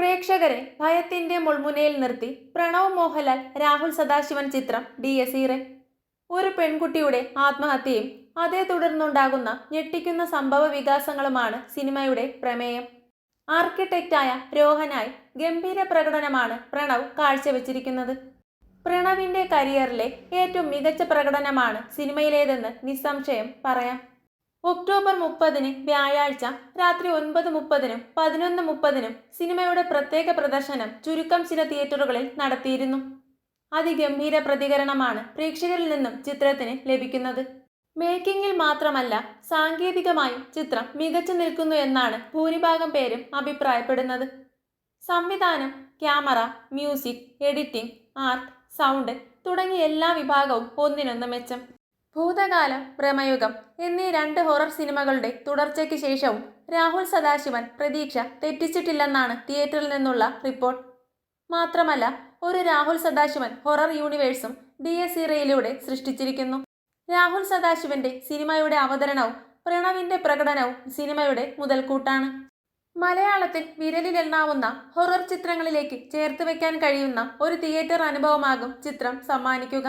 പ്രേക്ഷകരെ ഭയത്തിന്റെ മുൾമുനയിൽ നിർത്തി പ്രണവ് മോഹൻലാൽ രാഹുൽ സദാശിവൻ ചിത്രം ഡി എസീറെ ഒരു പെൺകുട്ടിയുടെ ആത്മഹത്യയും അതേ തുടർന്നുണ്ടാകുന്ന ഞെട്ടിക്കുന്ന സംഭവ വികാസങ്ങളുമാണ് സിനിമയുടെ പ്രമേയം. ആർക്കിടെക്റ്റായ രോഹനായി ഗംഭീര പ്രകടനമാണ് പ്രണവ് കാഴ്ചവെച്ചിരിക്കുന്നത്. പ്രണവിന്റെ കരിയറിലെ ഏറ്റവും മികച്ച പ്രകടനമാണ് സിനിമയിലേതെന്ന് നിസ്സംശയം പറയാം. ഒക്ടോബർ മുപ്പതിന് വ്യാഴാഴ്ച രാത്രി ഒൻപത് മുപ്പതിനും പതിനൊന്ന് മുപ്പതിനും സിനിമയുടെ പ്രത്യേക പ്രദർശനം ചുരുക്കം ചില തിയേറ്ററുകളിൽ നടത്തിയിരുന്നു. അതിഗംഭീര പ്രതികരണമാണ് പ്രേക്ഷകരിൽ നിന്നും ചിത്രത്തിന് ലഭിക്കുന്നത്. മേക്കിങ്ങിൽ മാത്രമല്ല സാങ്കേതികമായും ചിത്രം മികച്ചു നിൽക്കുന്നു എന്നാണ് ഭൂരിഭാഗം പേരും അഭിപ്രായപ്പെടുന്നത്. സംവിധാനം camera music editing art sound തുടങ്ങിയ എല്ലാ വിഭാഗവും ഒന്നിനൊന്ന് മെച്ചം. ഭൂതകാലം പ്രമയുഗം എന്നീ രണ്ട് ഹൊറർ സിനിമകളുടെ തുടർച്ചയ്ക്ക് ശേഷവും രാഹുൽ സദാശിവൻ പ്രതീക്ഷ തെറ്റിച്ചിട്ടില്ലെന്നാണ് തിയേറ്ററിൽ നിന്നുള്ള റിപ്പോർട്ട്. മാത്രമല്ല ഒരു രാഹുൽ സദാശിവൻ ഹൊറർ യൂണിവേഴ്സും ഡി എസ് ഇറയിലൂടെ സൃഷ്ടിച്ചിരിക്കുന്നു. രാഹുൽ സദാശിവന്റെ സിനിമയുടെ അവതരണവും പ്രണവിന്റെ പ്രകടനവും സിനിമയുടെ മുതൽക്കൂട്ടാണ്. മലയാളത്തിൽ വിരലിലെണ്ണാവുന്ന ഹൊറർ ചിത്രങ്ങളിലേക്ക് ചേർത്ത് വെക്കാൻ കഴിയുന്ന ഒരു തിയേറ്റർ അനുഭവമാകും ചിത്രം സമ്മാനിക്കുക.